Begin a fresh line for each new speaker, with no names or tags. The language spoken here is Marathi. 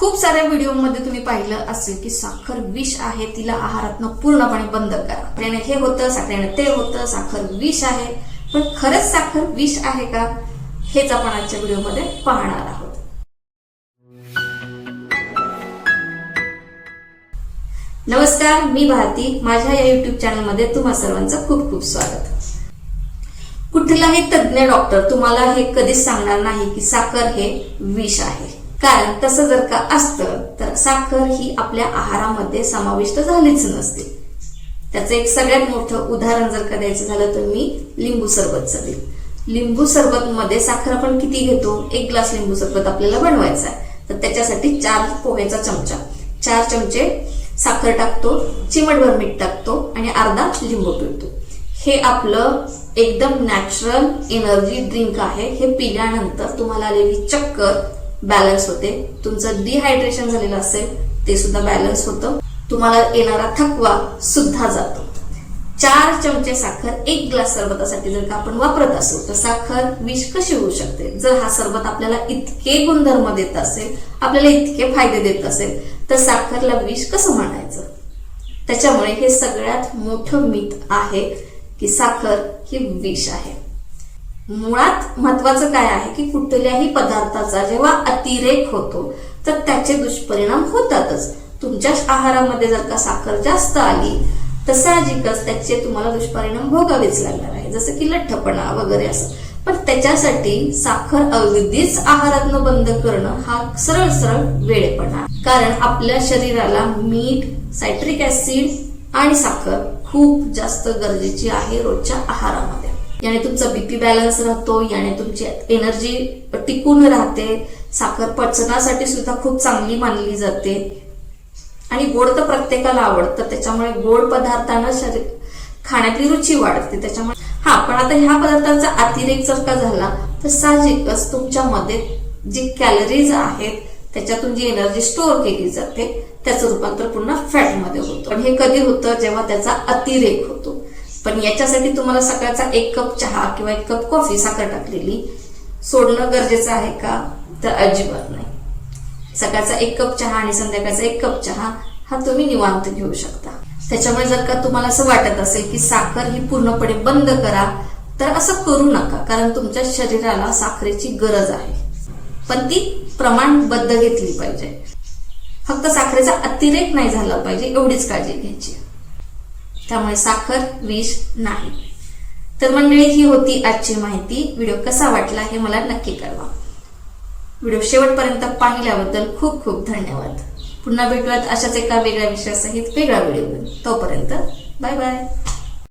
खूप साऱ्या व्हिडिओमध्ये तुम्ही पाहिलं असेल की साखर विष आहे तिला आहारातनं पूर्णपणे बंद करा. साखरेने हे होतं साखरेने ते होतं साखर विष आहे. पण खरंच साखर विष आहे का? हेच आपण आजच्या व्हिडिओमध्ये पाहणार आहोत. नमस्कार मी भारती. माझ्या या युट्यूब चॅनलमध्ये तुम्हा सर्वांचं खूप खूप स्वागत. कुठलाही तज्ज्ञ डॉक्टर तुम्हाला हे कधीच सांगणार नाही की साखर हे विष आहे. कारण तसं जर का असतं तर साखर ही आपल्या आहारामध्ये समाविष्ट झालीच नसते. त्याचं एक सगळ्यात मोठं उदाहरण जर का द्यायचं झालं तर मी लिंबू सरबतचं देईल लिंबू सरबत मध्ये साखर आपण किती घेतो? एक ग्लास लिंबू सरबत आपल्याला बनवायचा आहे. तर त्याच्यासाठी चार पोहेचा चमचा. चार चमचे साखर टाकतो चिमटभर मीठ टाकतो आणि अर्धा लिंबू पिळतो. हे आपलं एकदम नॅचरल एनर्जी ड्रिंक आहे. हे पिल्यानंतर तुम्हाला आलेली चक्कर बॅलन्स होते. तुमचं डिहायड्रेशन झालेलं असेल ते सुद्धा बॅलन्स होतं. तुम्हाला येणारा थकवा सुद्धा जातो. चार चमचे साखर एक ग्लास सरबतासाठी जर का आपण वापरत असू तर साखर विष कशी होऊ शकते? जर हा सरबत आपल्याला इतके गुणधर्म देत असेल आपल्याला इतके फायदे देत असेल तर साखरला विष कसं म्हणायचं? त्याच्यामुळे हे सगळ्यात मोठं मिथ आहे की साखर ही विष आहे. मुळात महत्वाचं काय आहे की कुठल्याही पदार्थाचा जेव्हा अतिरेक होतो तर त्याचे दुष्परिणाम होतातच. तुमच्या आहारामध्ये जर का साखर जास्त आली तर साहजिकच त्याचे तुम्हाला दुष्परिणाम भोगावेच लागणार आहे. जसं की लठ्ठपणा वगैरे असं. पण त्याच्यासाठी साखर अगदीच आहारातनं बंद करणं हा सरळ सरळ वेळेपणा. कारण आपल्या शरीराला मीठ सायट्रिक ऍसिड आणि साखर खूप जास्त गरजेची आहे रोजच्या आहारामध्ये. याने तुमचा बीपी बॅलन्स राहतो याने तुमची एनर्जी टिकून राहते. साखर पचनासाठी सुद्धा खूप चांगली मानली जाते. आणि गोड तर प्रत्येकाला आवडतं त्याच्यामुळे गोड पदार्थांना शरीर खाण्यातली रुची वाढते. त्याच्यामुळे हा पण आता ह्या पदार्थांचा अतिरेक जर का झाला तर साहजिकच तुमच्यामध्ये जी कॅलरीज आहेत त्याच्यातून जी एनर्जी स्टोअर केली जाते त्याचं रूपांतर पुन्हा फॅटमध्ये होतं. पण हे कधी होतं जेव्हा त्याचा अतिरेक होतो. पण याच्यासाठी तुम्हाला सकाळचा एक कप चहा किंवा एक कप कॉफी साखर टाकलेली सोडणं गरजेचं आहे का? तर अजिबात नाही. सकाळचा एक कप चहा आणि संध्याकाळचा एक कप चहा हा तुम्ही निवांत घेऊ शकता. त्याच्यामुळे जर का तुम्हाला असं वाटत असेल की साखर ही पूर्णपणे बंद करा तर असं करू नका कारण तुमच्या शरीराला साखरेची गरज आहे. पण ती प्रमाणबद्ध घेतली पाहिजे. फक्त साखरेचा अतिरेक नाही झाला पाहिजे एवढीच काळजी घ्यायची त्यामुळे साखर विष नाही. तर मंडळी ही होती आजची माहिती. व्हिडिओ कसा वाटला हे मला नक्की कळवा. व्हिडिओ शेवटपर्यंत पाहिल्याबद्दल खूप खूप धन्यवाद. पुन्हा भेटूयात अशाच एका वेगळ्या विषयासहित वेगळा व्हिडिओ तोपर्यंत बाय बाय.